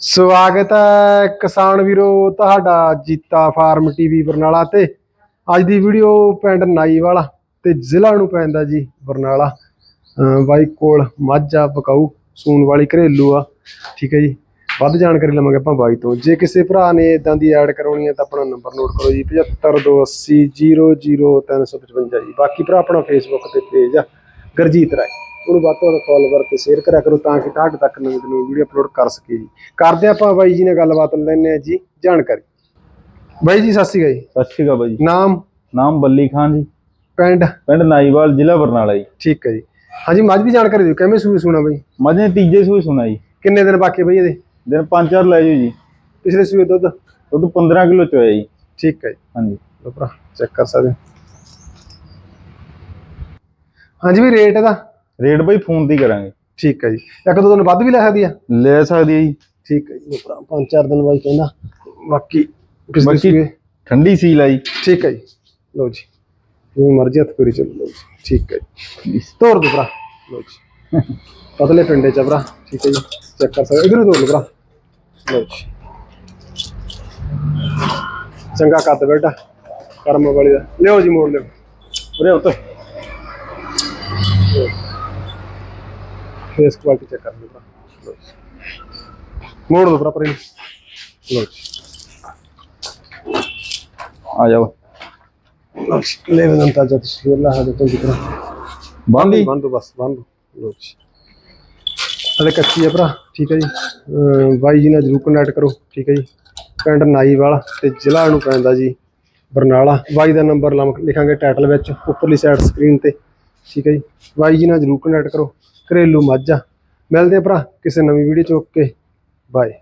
ਸਵਾਗਤ ਹੈ ਕਿਸਾਨ ਵੀਰੋ ਤੁਹਾਡਾ ਜੀਤਾ ਫਾਰਮ ਟੀਵੀ ਬਰਨਾਲਾ ਤੇ। ਅੱਜ ਦੀ ਵੀਡੀਓ ਪਿੰਡ ਨਾਈਵਾਲਾ ਤੇ ਜ਼ਿਲ੍ਹਾ ਨੂੰ ਪੈਂਦਾ ਜੀ ਬਰਨਾਲਾ। ਅਹ ਬਾਈ ਕੋਲ ਮਾਝਾ ਬਕਾਊ ਸੂਣ ਵਾਲੀ ਘਰੇਲੂ ਆ, ਠੀਕ ਹੈ ਜੀ। ਵੱਧ ਜਾਣਕਾਰੀ ਲਵਾਂਗੇ ਆਪਾਂ ਬਾਈ ਤੋਂ। ਜੇ ਕਿਸੇ ਭਰਾ ਨੇ ਇਦਾਂ ਦੀ ਐਡ ਕਰਾਉਣੀ ਹੈ ਤਾਂ ਆਪਣਾ ਨੰਬਰ ਨੋਟ ਕਰੋ ਜੀ 7528000355 ਜੀ। ਬਾਕੀ ਭਰਾ ਆਪਣਾ ਫੇਸਬੁੱਕ ਤੇ ਪੇਜ ਆ, ਗਰਜੀਤ ਰਾਏ। ਉਹਨੂੰ ਵੱਧ ਤੋਂ ਵੱਧ ਫੋਲੋਵਰ ਤੇ ਸ਼ੇਅਰ ਕਰਿਆ ਕਰੋ ਤਾਂ ਕਿ ਤੁਹਾਡੇ ਤੱਕ ਨਵੀਂ ਤੋਂ ਨਵੀਂ ਵੀਡੀਓ ਅਪਲੋਡ ਕਰ ਸਕੀਏ ਜੀ। ਕਰਦੇ ਆਪਾਂ ਬਾਈ ਜੀ ਨਾਲ ਗੱਲਬਾਤ ਲੈਣੇ ਆ ਜੀ ਜਾਣਕਾਰੀ। ਬਾਈ ਜੀ ਸਤਿ ਸ਼੍ਰੀ ਅਕਾਲ ਜੀ। ਸਤਿ ਸ਼੍ਰੀ ਅਕਾਲ ਬਾਈ ਜੀ। ਨਾਮ? ਨਾਮ ਬੱਲੀ ਖਾਨ ਜੀ। ਪਿੰਡ? ਪਿੰਡ ਨਾਈਵਾਲ ਜ਼ਿਲ੍ਹਾ ਬਰਨਾਲਾ ਜੀ। ਠੀਕ ਹੈ ਜੀ। ਹਾਂਜੀ ਮੱਝ ਦੀ ਜਾਣਕਾਰੀ ਦਿਓ ਕਿਵੇਂ ਸੂਈ ਸੁਣਾ ਬਾਈ? ਮੱਝ ਨੇ ਤੀਜੇ ਸੂਏ ਸੁਣਾ ਜੀ। ਕਿੰਨੇ ਦਿਨ ਬਾਕੀ ਬਾਈ ਇਹਦੇ? ਦਿਨ ਪੰਜ ਚਾਰ ਲੈ ਜਾਓ ਜੀ। ਪਿਛਲੇ ਸੂਏ ਦੁੱਧ? ਦੁੱਧ 15 ਕਿਲੋ ਚ ਹੋਇਆ ਜੀ। ਠੀਕ ਹੈ ਜੀ। ਹਾਂਜੀ। ਲਓ ਭਰਾ ਚੈੱਕ ਕਰ ਸਕਦੇ ਹੋ। ਹਾਂਜੀ ਵੀ ਰੇਟ ਇਹਦਾ? ਰੇਟ ਬਾਈ ਫੋਨ ਹੀ ਕਰਾਂਗੇ। ਠੀਕ ਹੈ ਜੀ। ਇੱਕ ਦੋ ਦਿਨ ਵੱਧ ਵੀ ਲੈ ਸਕਦੀ ਆ? ਲੈ ਸਕਦੀ ਹੈ ਜੀ। ਠੀਕ ਹੈ ਜੀ। ਪੰਜ ਚਾਰ ਦਿਨ ਬਾਈ ਕਹਿੰਦਾ ਬਾਕੀ ਬਾਕੀ ਸੂਏ ਠੰਡੀ ਸੀਲ ਆ ਜੀ। ਠੀਕ ਹੈ ਜੀ। ਲਓ ਜੀ। ਜਿਵੇਂ ਮਰਜ਼ੀ ਹੱਥ ਪੂਰੀ ਚੱਲੋ। ਜੀ। ਠੀਕ ਹੈ ਜੀ। ਤੋੜ ਦੋ ਭਰਾ। ਲਓ ਜੀ। ਪਤਲੇ ਪਿੰਡੇ ਚ ਭਰਾ। ਠੀਕ ਹੈ ਜੀ। ਚੈੱਕ ਕਰ ਸਕਦੇ ਇਧਰ ਤੋੜ ਲਓ ਭਰਾ। ਲਓ ਜੀ। ਚੰਗਾ ਕੱਦ ਬੇਟਾ ਕਰਮ ਵਾਲੀ ਦਾ। ਲਿਓ ਜੀ ਮੋੜ ਲਿਓ ਉਰੇ ਉੱਤੇ। ਫੇਸ ਕੁਆਲਿਟੀ ਚੈੱਕ ਕਰ ਲਓ ਭਰਾ। ਲਓ ਜੀ ਮੋੜ ਦੋ ਭਰਾ ਪਰੇ ਨੂੰ। ਲਓ ਜੀ। ਆ ਜਾਓ। ਲਓ ਜੀ ਲੈ ਬਨੰਤਾ ਜਦ ਸ਼ੇਰਲਾ ਸਾਡੇ ਤੋਂ ਜਿਕਰ ਬੰਦੀ ਬੰਦ ਦੋ ਬਸ ਬੰਦ। ਦੋ। ਲਓ ਜੀ। ਹਲੇ ਕੱਚੀ ਹੈ ਭਰਾ ਠੀਕ ਹੈ ਜੀ। ਬਾਈ ਜੀ ਨਾਲ ਜਰੂਰ ਕੰਟੈਕਟ ਕਰੋ ਠੀਕ ਹੈ ਜੀ। ਪਿੰਡ ਨਾਈਵਾਲ ਤੇ ਜ਼ਿਲ੍ਹਾ ਨੂੰ ਪੈਂਦਾ ਜੀ ਬਰਨਾਲਾ। ਬਾਈ ਦਾ ਨੰਬਰ ਲਿਖਾਂਗੇ ਟਾਈਟਲ ਵਿੱਚ ਉੱਪਰਲੀ ਸਾਈਡ ਸਕਰੀਨ ਤੇ ਠੀਕ ਹੈ ਜੀ। ਬਾਈ ਜੀ ਨਾਲ ਜਰੂਰ ਕੰਟੈਕਟ ਕਰੋ। ਘਰੇਲੂ ਮੱਝ। ਆ ਮਿਲਦੇ ਆ ਭਰਾ ਕਿਸੇ ਨਵੀਂ ਵੀਡੀਓ ਚ। Okay bye